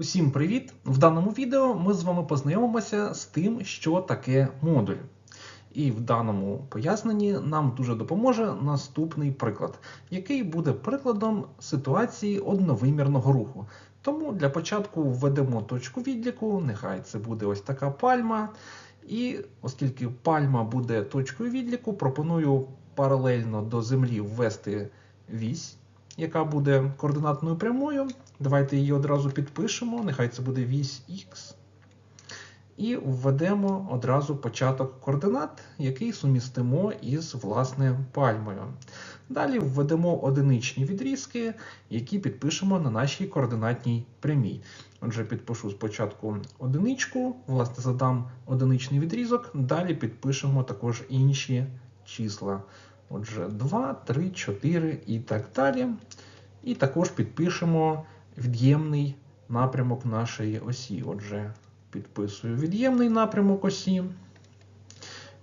Усім привіт! В даному відео ми з вами познайомимося з тим, що таке модуль. І в даному поясненні нам дуже допоможе наступний приклад, який буде прикладом ситуації одновимірного руху. Тому для початку введемо точку відліку, нехай це буде ось така пальма. І оскільки пальма буде точкою відліку, пропоную паралельно до землі ввести вісь, яка буде координатною прямою. Давайте її одразу підпишемо, нехай це буде вісь Х. І введемо одразу початок координат, який сумістимо із власне пальмою. Далі введемо одиничні відрізки, які підпишемо на нашій координатній прямій. Отже, підпишу спочатку одиничку, власне, задам одиничний відрізок, далі підпишемо також інші числа. Отже, 2, 3, 4 і так далі. І також підпишемо від'ємний напрямок нашої осі. Отже, підписую від'ємний напрямок осі.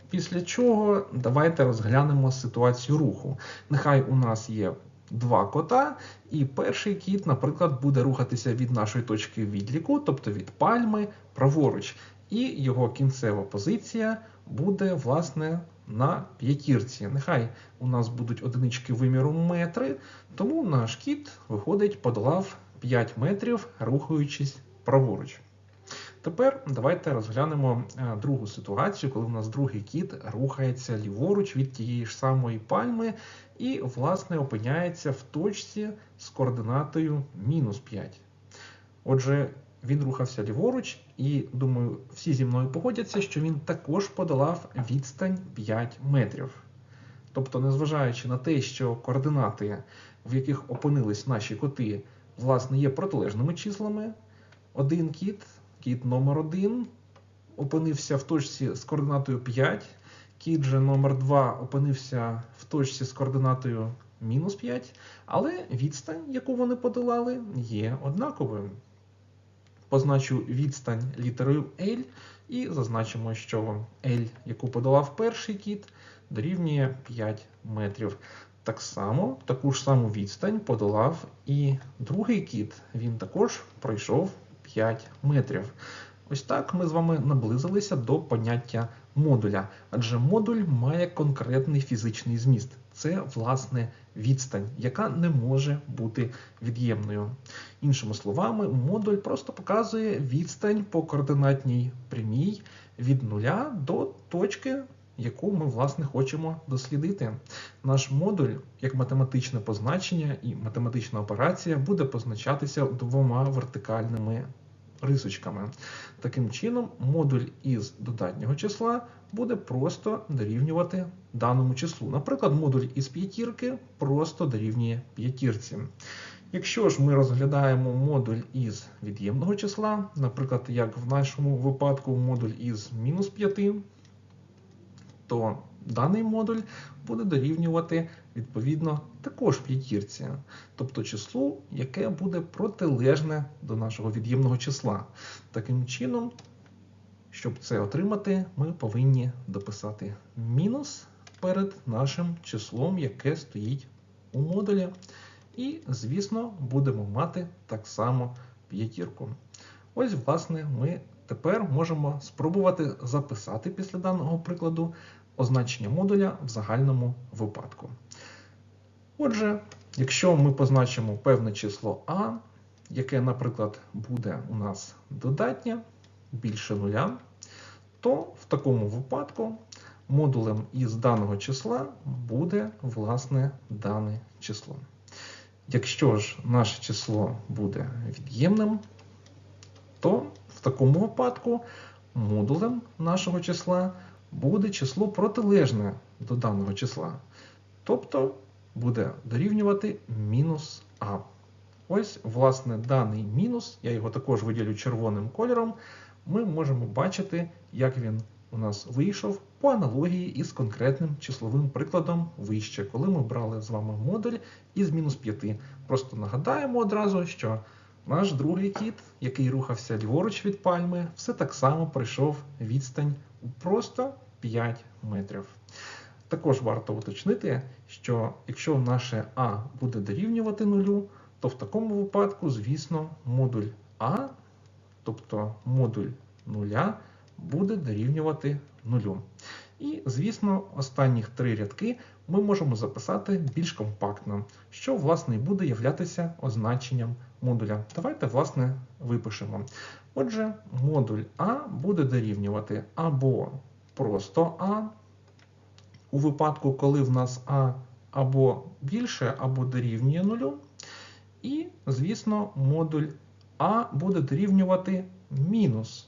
Після чого давайте розглянемо ситуацію руху. Нехай у нас є два кота, і перший кіт, наприклад, буде рухатися від нашої точки відліку, тобто від пальми праворуч. І його кінцева позиція буде, власне, на п'ятірці. Нехай у нас будуть одинички виміру метри, тому наш кіт виходить, подолав 5 метрів, рухаючись праворуч. Тепер давайте розглянемо е, другу ситуацію, коли у нас другий кіт рухається ліворуч від тієї ж самої пальми і, власне, опиняється в точці з координатою мінус 5. Отже, він рухався ліворуч, і думаю, всі зі мною погодяться, що він також подолав відстань 5 метрів. Тобто, незважаючи на те, що координати, в яких опинились наші коти, власне, є протилежними числами, один кіт, кіт номер 1 опинився в точці з координатою 5, кіт же номер 2 опинився в точці з координатою мінус 5, але відстань, яку вони подолали, є однаковою позначу відстань літерою L і зазначимо, що L, яку подолав перший кіт, дорівнює 5 метрів. Так само, таку ж саму відстань подолав і другий кіт. Він також пройшов 5 метрів. Ось так ми з вами наблизилися до поняття модуля, адже модуль має конкретний фізичний зміст. Це, власне, відстань, яка не може бути від'ємною. Іншими словами, модуль просто показує відстань по координатній прямій від нуля до точки, яку ми, власне, хочемо дослідити. Наш модуль, як математичне позначення і математична операція, буде позначатися двома вертикальними рисочками. Таким чином, модуль із додатнього числа буде просто дорівнювати даному числу. Наприклад, модуль із п'ятірки просто дорівнює п'ятірці. Якщо ж ми розглядаємо модуль із від'ємного числа, наприклад, як в нашому випадку модуль із мінус 5, то даний модуль буде дорівнювати відповідно також в п'ятірці, тобто числу, яке буде протилежне до нашого від'ємного числа. Таким чином, щоб це отримати, ми повинні дописати мінус перед нашим числом, яке стоїть у модулі. І, звісно, будемо мати так само п'ятірку. Ось, власне, ми тепер можемо спробувати записати після даного прикладу означення модуля в загальному випадку. Отже, якщо ми позначимо певне число А, яке, наприклад, буде у нас додатнє більше нуля, то в такому випадку модулем із даного числа буде власне дане число. Якщо ж наше число буде від'ємним, то в такому випадку модулем нашого числа буде число протилежне до даного числа. Тобто буде дорівнювати мінус А. Ось, власне, даний мінус, я його також виділю червоним кольором, ми можемо бачити, як він у нас вийшов по аналогії із конкретним числовим прикладом вище, коли ми брали з вами модуль із мінус 5. Просто нагадаємо одразу, що наш другий кіт, який рухався ліворуч від пальми, все так само пройшов відстань у просто 5 метрів. Також варто уточнити, що якщо наше А буде дорівнювати нулю, то в такому випадку, звісно, модуль А тобто модуль нуля, буде дорівнювати нулю. І, звісно, останніх три рядки ми можемо записати більш компактно, що, власне, і буде являтися означенням модуля. Давайте, власне, випишемо. Отже, модуль А буде дорівнювати або просто А, у випадку, коли в нас А або більше, або дорівнює нулю. І, звісно, модуль А буде дорівнювати мінус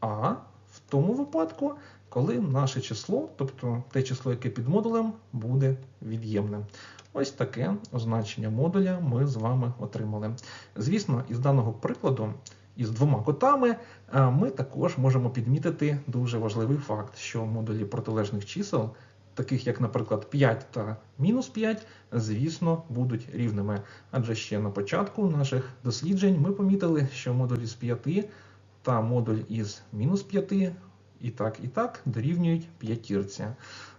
А в тому випадку, коли наше число, тобто те число, яке під модулем, буде від'ємним. Ось таке означення модуля ми з вами отримали. Звісно, із даного прикладу, із двома котами, е, ми також можемо підмітити дуже важливий факт, що модулі протилежних чисел, таких як, наприклад, 5 та мінус 5, звісно, будуть рівними. Адже ще на початку наших досліджень ми помітили, що модуль із 5 та модуль із мінус 5 і так, і так дорівнюють п'ятірці.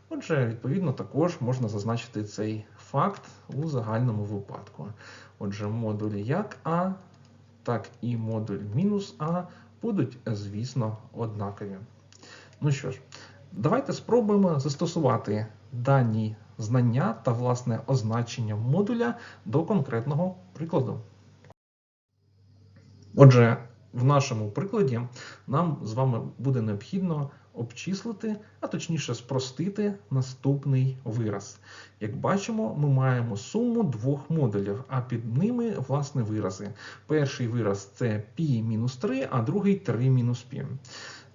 Отже, відповідно, також можна зазначити цей факт у загальному випадку. Отже, модулі як А, так і модуль мінус А будуть, звісно, однакові. Ну що ж, давайте спробуємо застосувати дані знання та власне означення модуля до конкретного прикладу. Отже, в нашому прикладі нам з вами буде необхідно обчислити, а точніше спростити наступний вираз. Як бачимо, ми маємо суму двох модулів, а під ними власне вирази. Перший вираз це π-3, а другий 3 мінус π.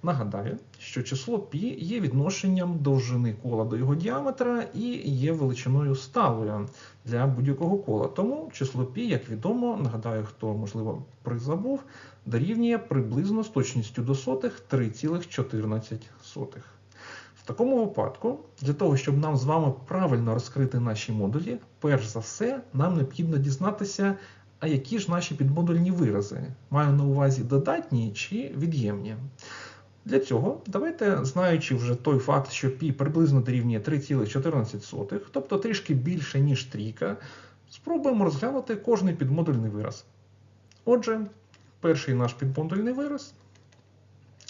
Нагадаю, що число π є відношенням довжини кола до його діаметра і є величиною сталою для будь-якого кола. Тому число π, як відомо, нагадаю, хто, можливо, призабув, дорівнює приблизно з точністю до сотих 3,14. В такому випадку, для того, щоб нам з вами правильно розкрити наші модулі, перш за все, нам необхідно дізнатися, а які ж наші підмодульні вирази. Маю на увазі додатні чи від'ємні. Для цього давайте, знаючи вже той факт, що π приблизно дорівнює 3,14, тобто трішки більше, ніж трійка, спробуємо розглянути кожний підмодульний вираз. Отже, перший наш підмодульний вираз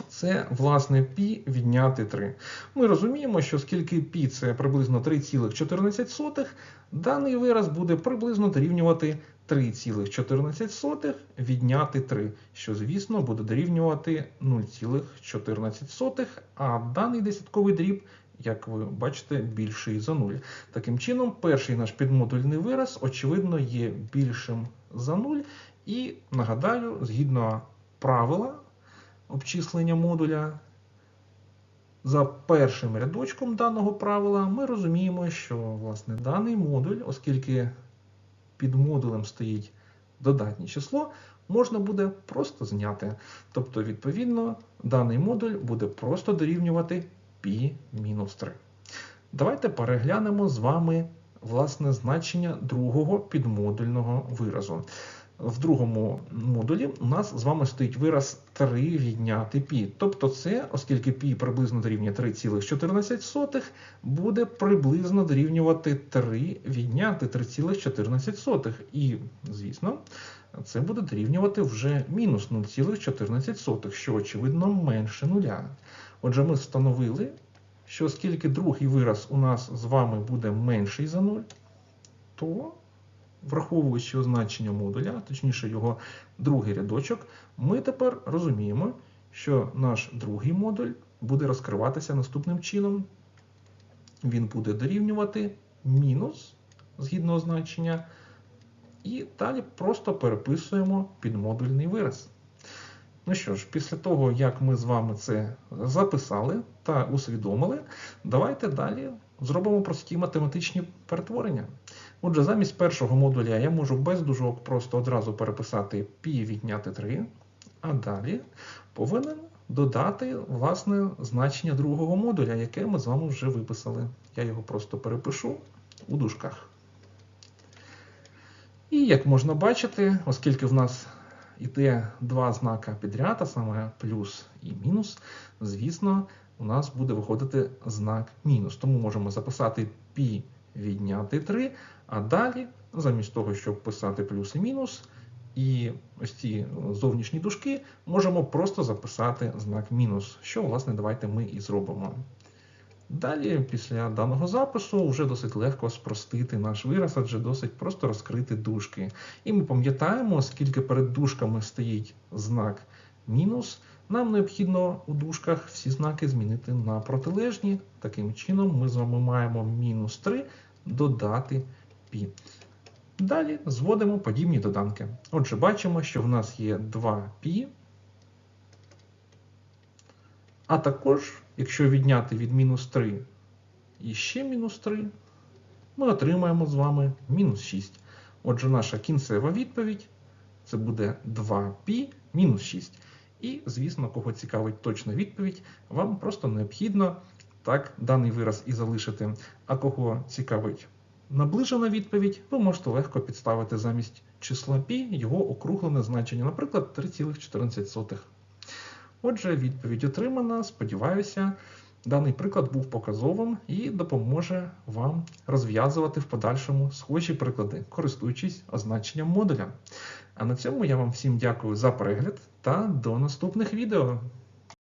це, власне, π відняти 3. Ми розуміємо, що оскільки π це приблизно 3,14, даний вираз буде приблизно дорівнювати 3,14 відняти 3, що, звісно, буде дорівнювати 0,14, а даний десятковий дріб, як ви бачите, більший за 0. Таким чином, перший наш підмодульний вираз, очевидно, є більшим за 0. І нагадаю, згідно правила обчислення модуля, за першим рядочком даного правила ми розуміємо, що власне даний модуль, оскільки під модулем стоїть додатнє число, можна буде просто зняти. Тобто, відповідно, даний модуль буде просто дорівнювати π-3. Давайте переглянемо з вами власне значення другого підмодульного виразу. В другому модулі у нас з вами стоїть вираз 3 відняти π. Тобто це, оскільки π приблизно дорівнює 3,14, буде приблизно дорівнювати 3 відняти 3,14. І, звісно, це буде дорівнювати вже мінус 0,14, що, очевидно, менше нуля. Отже, ми встановили, що оскільки другий вираз у нас з вами буде менший за 0, то враховуючи означення модуля, точніше його другий рядочок, ми тепер розуміємо, що наш другий модуль буде розкриватися наступним чином. Він буде дорівнювати мінус згідно означення, і далі просто переписуємо підмодульний вираз. Ну що ж, після того, як ми з вами це записали та усвідомили, давайте далі зробимо прості математичні перетворення. Отже, замість першого модуля я можу без дужок просто одразу переписати π відняти 3, а далі повинен додати власне значення другого модуля, яке ми з вами вже виписали. Я його просто перепишу у дужках. І як можна бачити, оскільки в нас іде два знака підряд, а саме плюс і мінус, звісно, у нас буде виходити знак мінус. Тому можемо записати π відняти 3, а далі, замість того, щоб писати плюс і мінус, і ось ці зовнішні дужки можемо просто записати знак мінус, що, власне, давайте ми і зробимо. Далі, після даного запису, вже досить легко спростити наш вираз, адже досить просто розкрити дужки. І ми пам'ятаємо, оскільки перед дужками стоїть знак мінус, нам необхідно у дужках всі знаки змінити на протилежні. Таким чином, ми з вами маємо мінус 3 додати пі. Далі зводимо подібні доданки. Отже, бачимо, що в нас є 2π, а також, якщо відняти від мінус 3 і ще мінус 3, ми отримаємо з вами мінус 6. Отже, наша кінцева відповідь це буде 2π мінус 6. І, звісно, кого цікавить точна відповідь, вам просто необхідно так даний вираз і залишити. А кого цікавить наближена відповідь, ви можете легко підставити замість числа π його округлене значення, наприклад, 3,14. Отже, відповідь отримана. Сподіваюся, даний приклад був показовим і допоможе вам розв'язувати в подальшому схожі приклади, користуючись означенням модуля. А на цьому я вам всім дякую за перегляд та до наступних відео.